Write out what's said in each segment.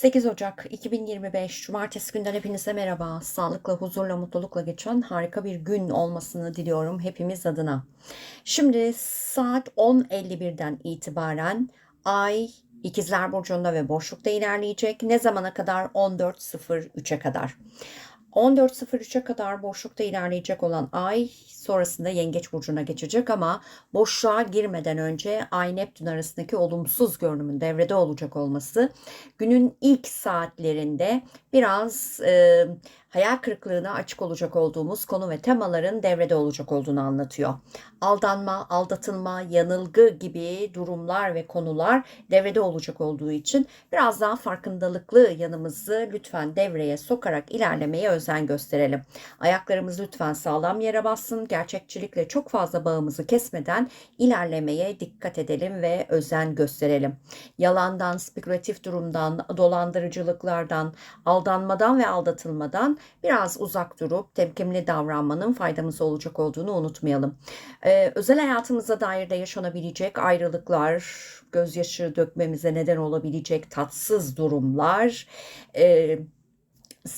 8 Ocak 2025 Cumartesi günden hepinize merhaba. Sağlıkla, huzurla, mutlulukla geçen harika bir gün olmasını diliyorum hepimiz adına. Şimdi saat 10.51'den itibaren Ay İkizler Burcu'nda ve boşlukta ilerleyecek. Ne zamana kadar? 14.03'e kadar. 14.03'e kadar boşlukta ilerleyecek olan ay sonrasında Yengeç Burcu'na geçecek ama boşluğa girmeden önce Ay Neptün arasındaki olumsuz görünümün devrede olacak olması günün ilk saatlerinde biraz e, hayal kırıklığına açık olacak olduğumuz konu ve temaların devrede olacak olduğunu anlatıyor. Aldanma, aldatılma, yanılgı gibi durumlar ve konular devrede olacak olduğu için biraz daha farkındalıklı yanımızı lütfen devreye sokarak ilerlemeye özen gösterelim. Ayaklarımız lütfen sağlam yere bassın. Gerçekçilikle çok fazla bağımızı kesmeden ilerlemeye dikkat edelim ve özen gösterelim. Yalandan, spekülatif durumdan, dolandırıcılıklardan, aldanmadan ve aldatılmadan biraz uzak durup temkinli davranmanın faydamız olacak olduğunu unutmayalım. Ee, özel hayatımıza dair de yaşanabilecek ayrılıklar, gözyaşı dökmemize neden olabilecek tatsız durumlar, e,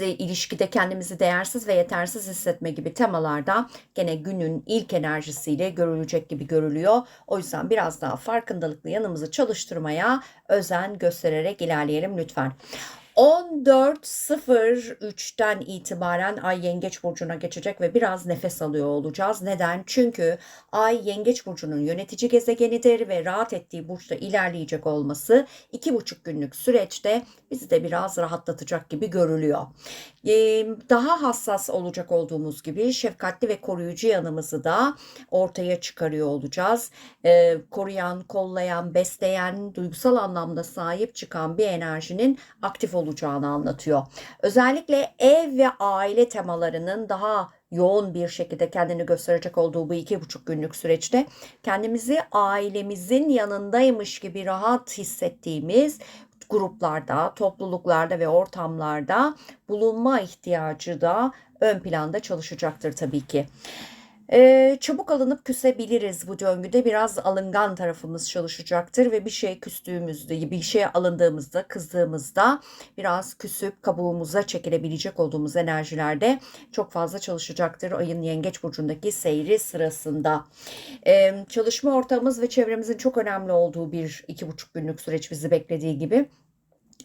ilişkide kendimizi değersiz ve yetersiz hissetme gibi temalarda gene günün ilk enerjisiyle görülecek gibi görülüyor. O yüzden biraz daha farkındalıklı yanımızı çalıştırmaya özen göstererek ilerleyelim lütfen. 14.03'ten itibaren Ay Yengeç Burcu'na geçecek ve biraz nefes alıyor olacağız. Neden? Çünkü Ay Yengeç Burcu'nun yönetici gezegenidir ve rahat ettiği burçta ilerleyecek olması iki buçuk günlük süreçte bizi de biraz rahatlatacak gibi görülüyor. Daha hassas olacak olduğumuz gibi şefkatli ve koruyucu yanımızı da ortaya çıkarıyor olacağız. Koruyan, kollayan, besleyen, duygusal anlamda sahip çıkan bir enerjinin aktif olacağını olacağını anlatıyor. Özellikle ev ve aile temalarının daha yoğun bir şekilde kendini gösterecek olduğu bu iki buçuk günlük süreçte kendimizi ailemizin yanındaymış gibi rahat hissettiğimiz gruplarda, topluluklarda ve ortamlarda bulunma ihtiyacı da ön planda çalışacaktır tabii ki. Ee, çabuk alınıp küsebiliriz bu döngüde. Biraz alıngan tarafımız çalışacaktır ve bir şey küstüğümüzde, bir şeye alındığımızda, kızdığımızda biraz küsüp kabuğumuza çekilebilecek olduğumuz enerjilerde çok fazla çalışacaktır ayın yengeç burcundaki seyri sırasında. Ee, çalışma ortamımız ve çevremizin çok önemli olduğu bir iki buçuk günlük süreç bizi beklediği gibi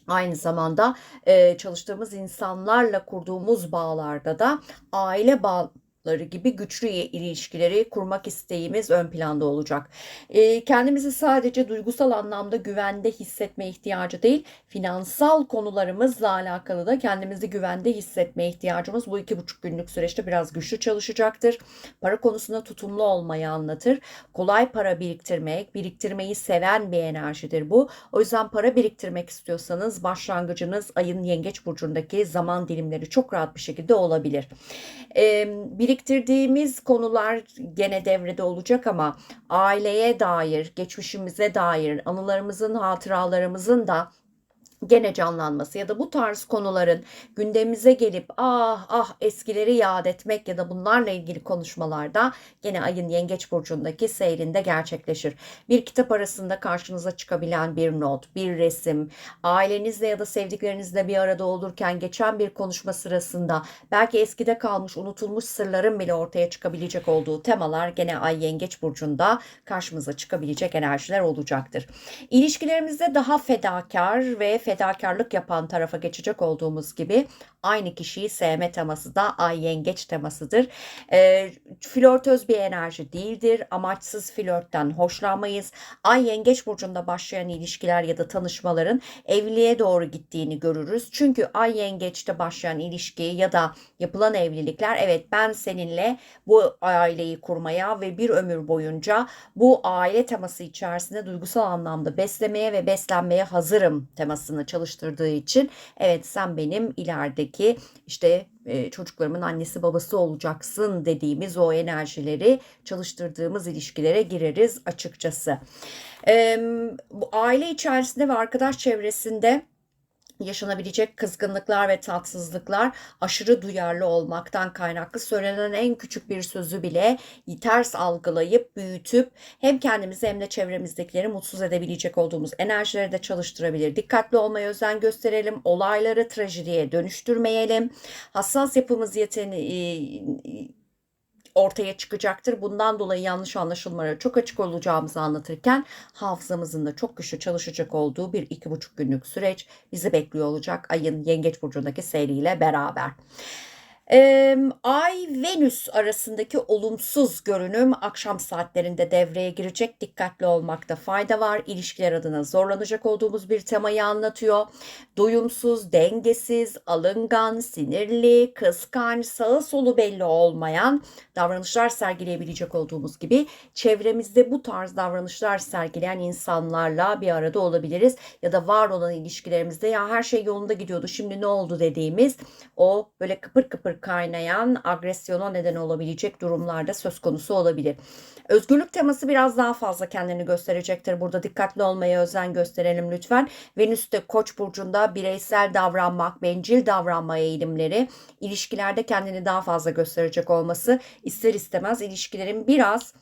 Aynı zamanda e, çalıştığımız insanlarla kurduğumuz bağlarda da aile bağ gibi güçlü ilişkileri kurmak isteğimiz ön planda olacak. E, kendimizi sadece duygusal anlamda güvende hissetme ihtiyacı değil, finansal konularımızla alakalı da kendimizi güvende hissetme ihtiyacımız bu iki buçuk günlük süreçte biraz güçlü çalışacaktır. Para konusunda tutumlu olmayı anlatır. Kolay para biriktirmek, biriktirmeyi seven bir enerjidir bu. O yüzden para biriktirmek istiyorsanız başlangıcınız ayın yengeç burcundaki zaman dilimleri çok rahat bir şekilde olabilir. E, bir biriktirdiğimiz konular gene devrede olacak ama aileye dair, geçmişimize dair, anılarımızın, hatıralarımızın da gene canlanması ya da bu tarz konuların gündemimize gelip ah ah eskileri yad etmek ya da bunlarla ilgili konuşmalarda gene ayın yengeç burcundaki seyrinde gerçekleşir. Bir kitap arasında karşınıza çıkabilen bir not, bir resim, ailenizle ya da sevdiklerinizle bir arada olurken geçen bir konuşma sırasında belki eskide kalmış unutulmuş sırların bile ortaya çıkabilecek olduğu temalar gene ay yengeç burcunda karşımıza çıkabilecek enerjiler olacaktır. İlişkilerimizde daha fedakar ve fedakar fedakarlık yapan tarafa geçecek olduğumuz gibi aynı kişiyi sevme teması da ay yengeç temasıdır. E, flörtöz bir enerji değildir. Amaçsız flörtten hoşlanmayız. Ay yengeç burcunda başlayan ilişkiler ya da tanışmaların evliliğe doğru gittiğini görürüz. Çünkü ay yengeçte başlayan ilişki ya da yapılan evlilikler evet ben seninle bu aileyi kurmaya ve bir ömür boyunca bu aile teması içerisinde duygusal anlamda beslemeye ve beslenmeye hazırım temasını çalıştırdığı için evet sen benim ilerideki işte e, çocuklarımın annesi babası olacaksın dediğimiz o enerjileri çalıştırdığımız ilişkilere gireriz açıkçası. E, bu aile içerisinde ve arkadaş çevresinde yaşanabilecek kızgınlıklar ve tatsızlıklar aşırı duyarlı olmaktan kaynaklı söylenen en küçük bir sözü bile ters algılayıp büyütüp hem kendimizi hem de çevremizdekileri mutsuz edebilecek olduğumuz enerjileri de çalıştırabilir. Dikkatli olmaya özen gösterelim. Olayları trajediye dönüştürmeyelim. Hassas yapımız yeteneği ortaya çıkacaktır. Bundan dolayı yanlış anlaşılmalara çok açık olacağımızı anlatırken hafızamızın da çok güçlü çalışacak olduğu bir iki buçuk günlük süreç bizi bekliyor olacak ayın Yengeç Burcu'ndaki seyriyle beraber. Ee, Ay Venüs arasındaki olumsuz görünüm akşam saatlerinde devreye girecek. Dikkatli olmakta fayda var. İlişkiler adına zorlanacak olduğumuz bir temayı anlatıyor. Doyumsuz, dengesiz, alıngan, sinirli, kıskanç, sağı solu belli olmayan davranışlar sergileyebilecek olduğumuz gibi çevremizde bu tarz davranışlar sergileyen insanlarla bir arada olabiliriz. Ya da var olan ilişkilerimizde ya her şey yolunda gidiyordu şimdi ne oldu dediğimiz o böyle kıpır kıpır kaynayan agresyona neden olabilecek durumlarda söz konusu olabilir. Özgürlük teması biraz daha fazla kendini gösterecektir. Burada dikkatli olmaya özen gösterelim lütfen. Venüs de Koç burcunda bireysel davranmak, bencil davranma eğilimleri, ilişkilerde kendini daha fazla gösterecek olması ister istemez ilişkilerin biraz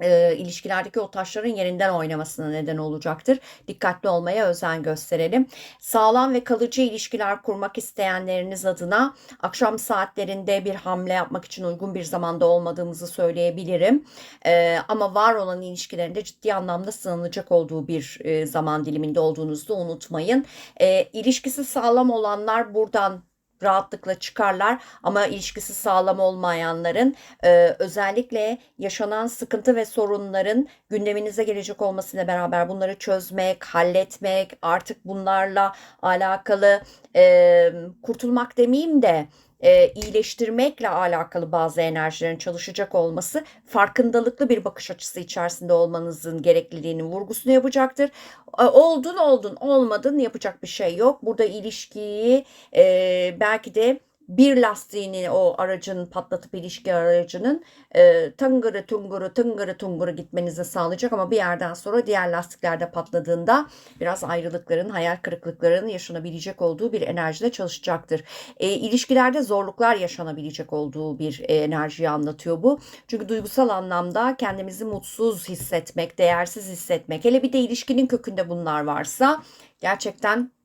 e, ilişkilerdeki o taşların yerinden oynamasına neden olacaktır. Dikkatli olmaya özen gösterelim. Sağlam ve kalıcı ilişkiler kurmak isteyenleriniz adına akşam saatlerinde bir hamle yapmak için uygun bir zamanda olmadığımızı söyleyebilirim. E, ama var olan ilişkilerinde ciddi anlamda sığınılacak olduğu bir e, zaman diliminde olduğunuzu unutmayın. E, ilişkisi sağlam olanlar buradan rahatlıkla çıkarlar. Ama ilişkisi sağlam olmayanların e, özellikle yaşanan sıkıntı ve sorunların gündeminize gelecek olmasıyla beraber bunları çözmek, halletmek, artık bunlarla alakalı e, kurtulmak demeyeyim de e, iyileştirmekle alakalı bazı enerjilerin çalışacak olması farkındalıklı bir bakış açısı içerisinde olmanızın gerekliliğinin vurgusunu yapacaktır. E, oldun oldun olmadın yapacak bir şey yok. Burada ilişkiyi e, belki de bir lastiğini o aracın patlatıp ilişki aracının e, tıngırı tunguru tıngırı tunguru gitmenizi sağlayacak ama bir yerden sonra diğer lastiklerde patladığında biraz ayrılıkların, hayal kırıklıklarının yaşanabilecek olduğu bir enerjide çalışacaktır. E, ilişkilerde zorluklar yaşanabilecek olduğu bir e, enerjiyi anlatıyor bu. Çünkü duygusal anlamda kendimizi mutsuz hissetmek, değersiz hissetmek, hele bir de ilişkinin kökünde bunlar varsa gerçekten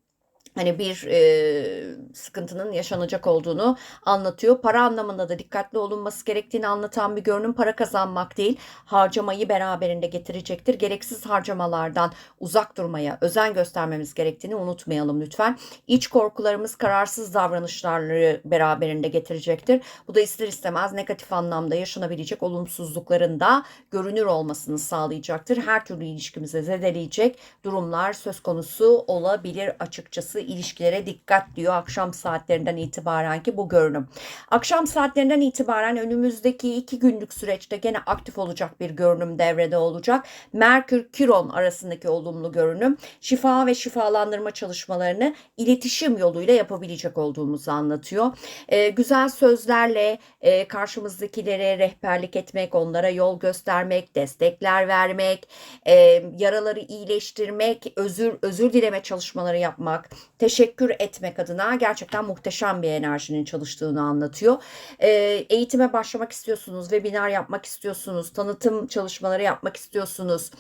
hani bir e, sıkıntının yaşanacak olduğunu anlatıyor. Para anlamında da dikkatli olunması gerektiğini anlatan bir görünüm para kazanmak değil harcamayı beraberinde getirecektir. Gereksiz harcamalardan uzak durmaya özen göstermemiz gerektiğini unutmayalım lütfen. İç korkularımız kararsız davranışları beraberinde getirecektir. Bu da ister istemez negatif anlamda yaşanabilecek olumsuzlukların da görünür olmasını sağlayacaktır. Her türlü ilişkimize zedeleyecek durumlar söz konusu olabilir açıkçası ilişkilere dikkat diyor akşam saatlerinden itibaren ki bu görünüm. Akşam saatlerinden itibaren önümüzdeki iki günlük süreçte gene aktif olacak bir görünüm devrede olacak. Merkür Kiron arasındaki olumlu görünüm şifa ve şifalandırma çalışmalarını iletişim yoluyla yapabilecek olduğumuzu anlatıyor. E, güzel sözlerle e, karşımızdakilere rehberlik etmek, onlara yol göstermek, destekler vermek, e, yaraları iyileştirmek, özür özür dileme çalışmaları yapmak, teşekkür etmek adına gerçekten muhteşem bir enerjinin çalıştığını anlatıyor. E, eğitime başlamak istiyorsunuz, webinar yapmak istiyorsunuz, tanıtım çalışmaları yapmak istiyorsunuz,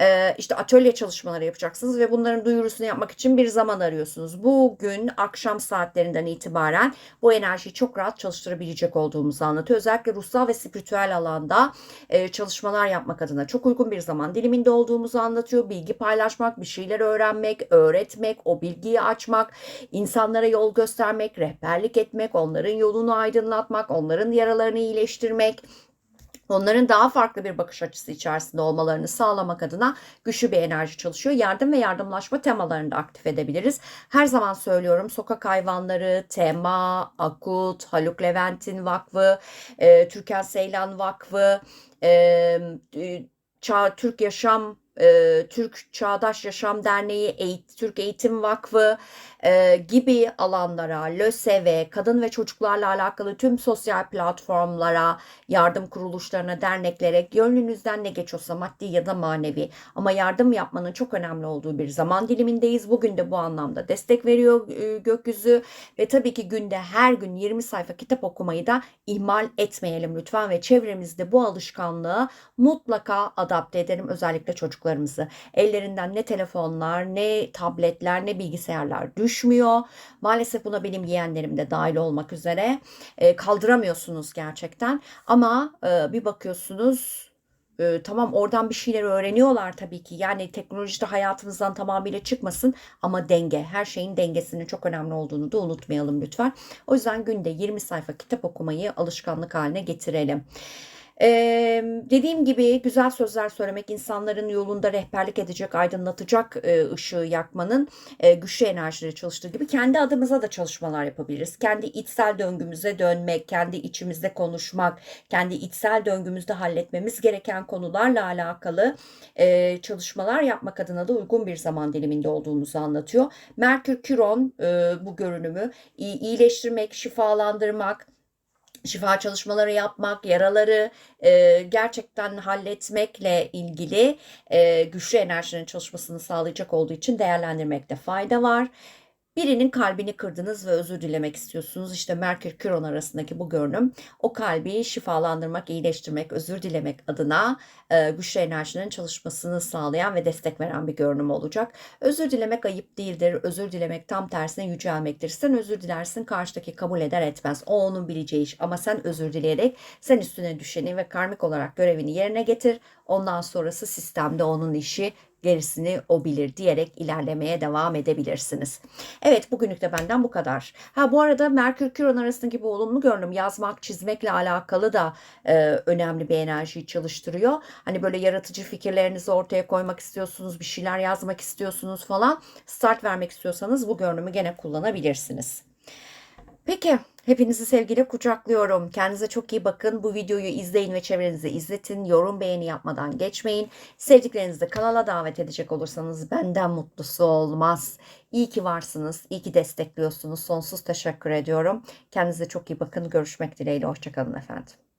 e, işte atölye çalışmaları yapacaksınız ve bunların duyurusunu yapmak için bir zaman arıyorsunuz. Bugün akşam saatlerinden itibaren bu enerjiyi çok rahat çalıştırabilecek olduğumuzu anlatıyor. Özellikle ruhsal ve spiritüel alanda e, çalışmalar yapmak adına çok uygun bir zaman diliminde olduğumuzu anlatıyor. Bilgi paylaşmak, bir şeyler öğrenmek, öğretmek, o bilgiyi açmak insanlara yol göstermek, rehberlik etmek, onların yolunu aydınlatmak, onların yaralarını iyileştirmek, onların daha farklı bir bakış açısı içerisinde olmalarını sağlamak adına güçlü bir enerji çalışıyor. Yardım ve yardımlaşma temalarını da aktif edebiliriz. Her zaman söylüyorum sokak hayvanları, tema, akut, Haluk Levent'in vakfı, e, Türkan Seylan Vakfı, e, Çağ, Türk Yaşam e, Türk Çağdaş Yaşam Derneği, Eğit, Türk Eğitim Vakfı e, gibi alanlara, LÖSEV'e, kadın ve çocuklarla alakalı tüm sosyal platformlara, yardım kuruluşlarına, derneklere gönlünüzden ne geçiyorsa maddi ya da manevi. Ama yardım yapmanın çok önemli olduğu bir zaman dilimindeyiz. Bugün de bu anlamda destek veriyor e, gökyüzü. Ve tabii ki günde her gün 20 sayfa kitap okumayı da ihmal etmeyelim lütfen. Ve çevremizde bu alışkanlığı mutlaka adapte edelim. Özellikle çocuklarımızı. Ellerinden ne telefonlar, ne tabletler, ne bilgisayarlar düşmüyor. Maalesef buna benim yeğenlerim de dahil olmak üzere e, kaldıramıyorsunuz gerçekten. Ama e, bir bakıyorsunuz e, tamam oradan bir şeyler öğreniyorlar tabii ki. Yani teknoloji de hayatımızdan tamamıyla çıkmasın ama denge, her şeyin dengesinin çok önemli olduğunu da unutmayalım lütfen. O yüzden günde 20 sayfa kitap okumayı alışkanlık haline getirelim. Ee, dediğim gibi güzel sözler söylemek, insanların yolunda rehberlik edecek, aydınlatacak e, ışığı yakmanın e, güçlü enerjileri çalıştığı gibi kendi adımıza da çalışmalar yapabiliriz. Kendi içsel döngümüze dönmek, kendi içimizde konuşmak, kendi içsel döngümüzde halletmemiz gereken konularla alakalı e, çalışmalar yapmak adına da uygun bir zaman diliminde olduğumuzu anlatıyor. Merkür Kiron e, bu görünümü iyi- iyileştirmek, şifalandırmak, şifa çalışmaları yapmak, yaraları e, gerçekten halletmekle ilgili e, güçlü enerjinin çalışmasını sağlayacak olduğu için değerlendirmekte fayda var. Birinin kalbini kırdınız ve özür dilemek istiyorsunuz. İşte Merkür Kiron arasındaki bu görünüm o kalbi şifalandırmak, iyileştirmek, özür dilemek adına e, güçlü enerjinin çalışmasını sağlayan ve destek veren bir görünüm olacak. Özür dilemek ayıp değildir. Özür dilemek tam tersine yücelmektir. Sen özür dilersin karşıdaki kabul eder etmez. O onun bileceği iş ama sen özür dileyerek sen üstüne düşeni ve karmik olarak görevini yerine getir. Ondan sonrası sistemde onun işi gerisini o bilir diyerek ilerlemeye devam edebilirsiniz. Evet bugünlük de benden bu kadar. Ha bu arada Merkür Kiron arasındaki bu olumlu görünüm yazmak, çizmekle alakalı da e, önemli bir enerjiyi çalıştırıyor. Hani böyle yaratıcı fikirlerinizi ortaya koymak istiyorsunuz, bir şeyler yazmak istiyorsunuz falan. Start vermek istiyorsanız bu görünümü gene kullanabilirsiniz. Peki, hepinizi sevgiyle kucaklıyorum. Kendinize çok iyi bakın. Bu videoyu izleyin ve çevrenize izletin. Yorum, beğeni yapmadan geçmeyin. Sevdiklerinizi de kanala davet edecek olursanız benden mutlusu olmaz. İyi ki varsınız, iyi ki destekliyorsunuz. Sonsuz teşekkür ediyorum. Kendinize çok iyi bakın. Görüşmek dileğiyle. Hoşçakalın efendim.